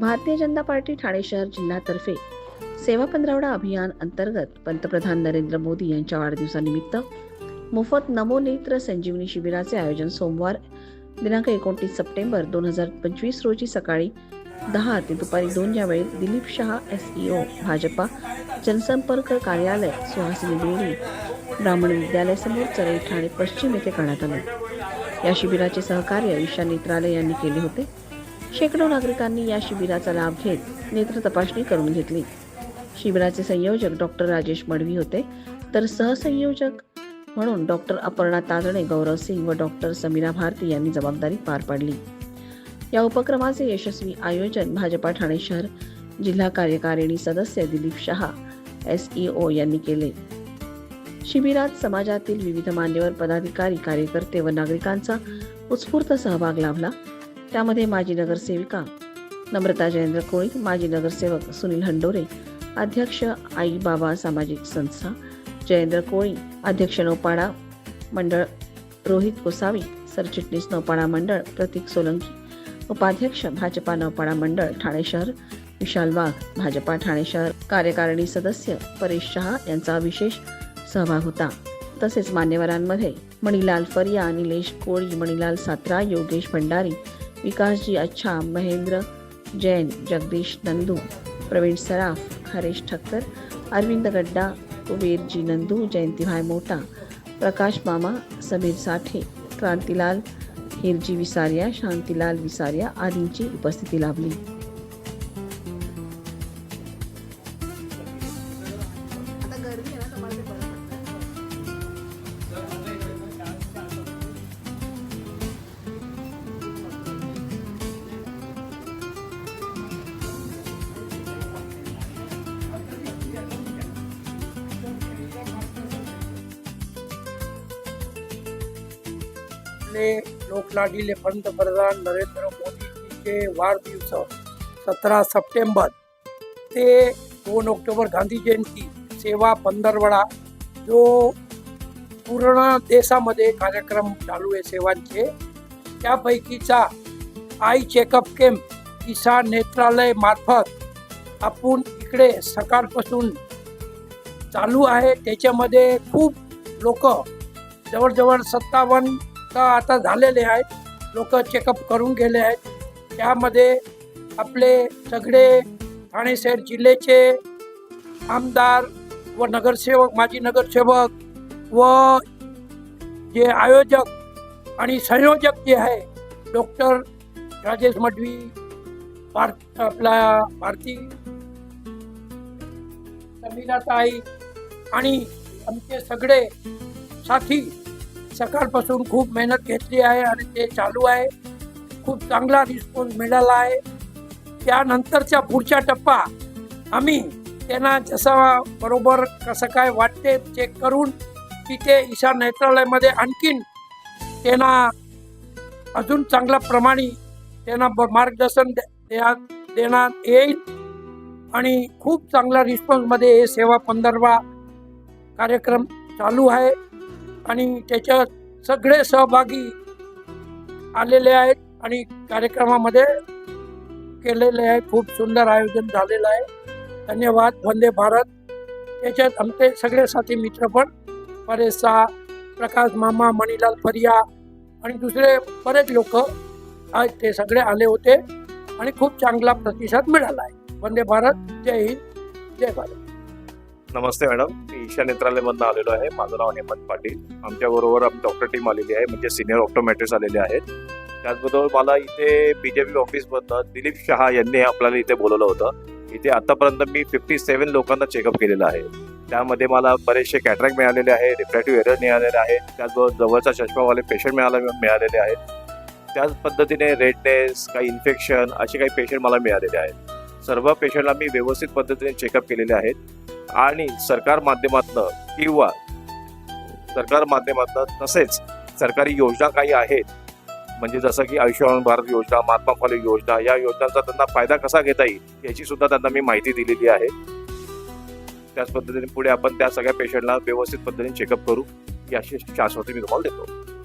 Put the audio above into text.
Bharatiya Janata party Thane शहर जिल्हातर्फे सेवा पंधरावडा अभियान अंतर्गत पंतप्रधान नरेंद्र मोदी यांच्या वाढदिवसानिमित्त मोफत नमो नेत्र संजीवनी शिबिराचे आयोजन सोमवार दिनांक एकोणतीस सप्टेंबर दोन हजार पंचवीस रोजी सकाळी दहा ते दुपारी दोन या वेळेत दिलीप शहा एस ओ भाजपा जनसंपर्क कार्यालय सुहासिनी देवी ब्राह्मण विद्यालयासमोर चरई ठाणे पश्चिम येथे करण्यात आले. या शिबिराचे सहकार्य ईशा नेत्रालय यांनी केले होते. शेकडो नागरिकांनी या शिबिराचा लाभ घेत नेत्र तपासणी करून घेतली. शिबिराचे संयोजक डॉक्टर राजेश मडवी होते. तर सहसंयोजक म्हणून डॉक्टर अपर्णा ताजणे गौरव सिंग व डॉक्टर समीरा भारती यांनी जबाबदारी पार पाडली. या उपक्रमाचे यशस्वी आयोजन भाजपा ठाणे शहर जिल्हा कार्यकारिणी सदस्य दिलीप शहा एस ओ यांनी केले. शिबिरात समाजातील विविध मान्यवर पदाधिकारी कार्यकर्ते व नागरिकांचा उत्स्फूर्त सहभाग लाभला. त्यामध्ये माजी नगरसेविका नम्रता जयेंद्र कोळी माजी नगरसेवक सुनील हंडोरे अध्यक्ष आई बाबा सामाजिक संस्था जयेंद्र कोळी अध्यक्ष नौपाडा मंडळ रोहित गोसावी सरचिटणीस नौपाडा मंडळ प्रतीक सोलंकी उपाध्यक्ष भाजपा नौपाडा मंडळ ठाणे शहर विशाल वाघ भाजपा ठाणे शहर कार्यकारिणी सदस्य परेश शहा यांचा विशेष सहभाग होता. तसेच मान्यवरांमध्ये मणिलाल फरिया निलेश कोळी मणिलाल सात्रा योगेश भंडारी विकासजी अच्छा महेंद्र जैन जगदीश नंदू प्रवीण सराफ हरेश ठक्कर अरविंद गड्डा कुबेरजी नंदू जयंतीभाई मोटा प्रकाश मामा समीर साठे क्रांतीलाल हिरजी विसारिया शांतीलाल विसारिया आदींची उपस्थिती लाभली. आपले लोकलाडीले पंतप्रधान नरेंद्र मोदीजीचे वाढदिवस सतरा सप्टेंबर. ते दोन ऑक्टोबर गांधी जयंती सेवा पंधरवडा जो पूर्ण देशामध्ये कार्यक्रम चालू आहे सेवांचे त्यापैकीचा eye checkup camp Kisan Netralaya मार्फत आपण इकडे सकाळपासून चालू आहे. त्याच्यामध्ये खूप लोक जवळजवळ सत्तावन्न तर आता झालेले आहेत? लोक चेकअप करून गेले आहेत. त्यामध्ये आपले सगळे ठाणे शहर जिल्ह्याचे आमदार व नगरसेवक माजी नगरसेवक व जे आयोजक आणि संयोजक जे आहे डॉक्टर राजेश मडवी भार आपला भारती समीराताई आणि आमचे सगळे साथी सकाळपासून खूप मेहनत घेतली आहे आणि ते चालू आहे. खूप चांगला रिस्पॉन्स मिळाला आहे. त्यानंतरचा पुढचा टप्पा आम्ही त्यांना जसा बरोबर कसं काय वाटते चेक करून तिथे ईशा नेत्रालयामध्ये आणखीन त्यांना अजून चांगल्या प्रमाणे त्यांना ब- मार्गदर्शन दे- देण्यात देण्यात येईल. आणि खूप चांगला रिस्पॉन्समध्ये हे सेवा पंधरवा कार्यक्रम चालू आहे. आणि त्याच्यात सगळे सहभागी आलेले आहेत आणि कार्यक्रमामध्ये केलेले आहे. खूप सुंदर आयोजन झालेलं आहे. धन्यवाद. वंदे भारत. त्याच्यात आमचे सगळे साथी मित्र पण परेश शाह प्रकाश मामा मणिलाल परिया आणि दुसरे बरेच लोक आहेत ते सगळे आले होते आणि खूप चांगला प्रतिसाद मिळाला आहे. वंदे भारत. जय हिंद. जय भारत. नमस्ते मॅडम मी ईशा नेत्रालयमधनं आलेलो आहे. माझं नाव हेमंत पाटील. आमच्याबरोबर आमची डॉक्टर टीम आलेली आहे म्हणजे सिनियर ऑप्टोमॅट्रिस्ट आलेले आहेत. त्याचबरोबर मला इथे B J P ऑफिसमधनं Dilip Shah यांनी आपल्याला इथे बोलवलं होतं. इथे आतापर्यंत मी फिफ्टी सेवन लोकांना चेकअप केलेलं आहे. त्यामध्ये मला बरेचसे कॅटरॅक्ट मिळालेले आहे रिफ्रॅक्टिव्ह एरर मिळालेले आहे त्याचबरोबर जवळचा चष्मावाले पेशंट मिळाला मिळालेले आहेत. त्याच पद्धतीने रेडनेस काही इन्फेक्शन असे काही पेशंट मला मिळालेले आहेत. सर्व पेशंटला मी व्यवस्थित पद्धतीने चेकअप केलेले आहेत. आणि सरकार माध्यमातनं किंवा सरकार माध्यमातनं तसेच सरकारी योजना काही आहेत म्हणजे जसं की आयुष्यमान भारत योजना महात्मा फुले योजना या योजनांचा त्यांना फायदा कसा घेता येईल याची सुद्धा त्यांना मी माहिती दिलेली आहे. त्याच पद्धतीने पुढे आपण त्या सगळ्या पेशंटला व्यवस्थित पद्धतीने चेकअप करू याची शाश्वती मी तुम्हाला देतो.